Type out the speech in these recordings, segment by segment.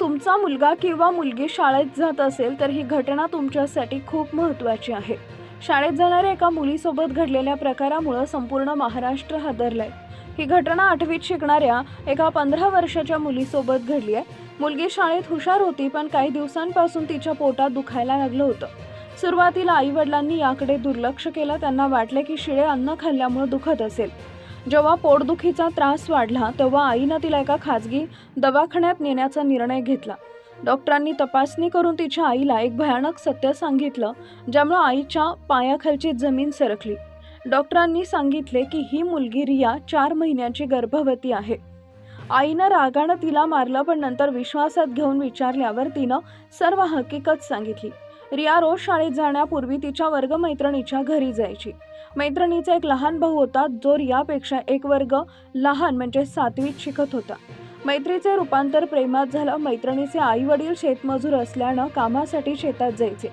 तुमचा मुलगा किंवा मुलगी शाळेत जात असेल तर ही घटना तुमच्यासाठी खूप महत्त्वाची आहे. शाळेत जाणाऱ्या एका मुलीसोबत घडलेल्या प्रकारामुळं संपूर्ण महाराष्ट्र हादरलाय. ही घटना आठवीत शिकणाऱ्या एका पंधरा वर्षाच्या मुलीसोबत घडली आहे. मुलगी शाळेत हुशार होती पण काही दिवसांपासून तिच्या पोटात दुखायला लागलं होतं. सुरुवातीला आई वडिलांनी याकडे दुर्लक्ष केलं. त्यांना वाटले की शिळे अन्न खाल्ल्यामुळे दुखत असेल. जेव्हा पोटदुखीचा त्रास वाढला तेव्हा आईनं तिला एका खाजगी दवाखान्यात नेण्याचा निर्णय घेतला. डॉक्टरांनी तपासणी करून तिच्या आईला एक भयानक सत्य सांगितलं ज्यामुळे आईच्या पायाखालची जमीन सरकली. डॉक्टरांनी सांगितले की ही मुलगी रिया चार महिन्यांची गर्भवती आहे. आईनं रागानं तिला मारलं पण नंतर विश्वासात घेऊन विचारल्यावर तिनं सर्व हकीकत सांगितली. रिया रोज शाळेत जाण्यापूर्वी तिच्या वर्गमैत्रिणीच्या घरी जायची. मैत्रिणीचा एक लहान भाऊ होता जो रियापेक्षा एक वर्ग लहान म्हणजे सातवीत शिकत होता. मैत्रीचे रूपांतर प्रेमात झालं मैत्रिणीचे आई वडील शेतमजूर असल्यानं कामासाठी शेतात जायचे.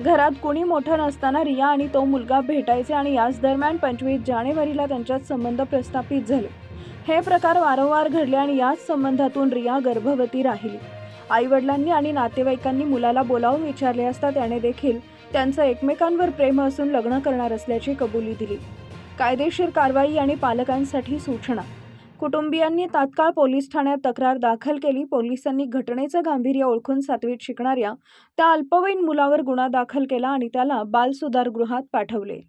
घरात कुणी मोठं नसताना रिया आणि तो मुलगा भेटायचे आणि याच दरम्यान पंचवीस जानेवारीला त्यांच्यात संबंध प्रस्थापित झाले. हे प्रकार वारंवार घडले आणि याच संबंधातून रिया गर्भवती राहिली. आईवडिलांनी आणि नातेवाईकांनी मुलाला बोलावून विचारले असता त्याने देखील त्यांचं एकमेकांवर प्रेम असून लग्न करणार असल्याची कबुली दिली. कायदेशीर कारवाई आणि पालकांसाठी सूचना. कुटुंबियांनी तात्काळ पोलीस ठाण्यात तक्रार दाखल केली. पोलिसांनी घटनेचं गांभीर्य ओळखून सातवीत शिकणाऱ्या त्या अल्पवयीन मुलावर गुन्हा दाखल केला आणि त्याला बालसुधारगृहात पाठवले.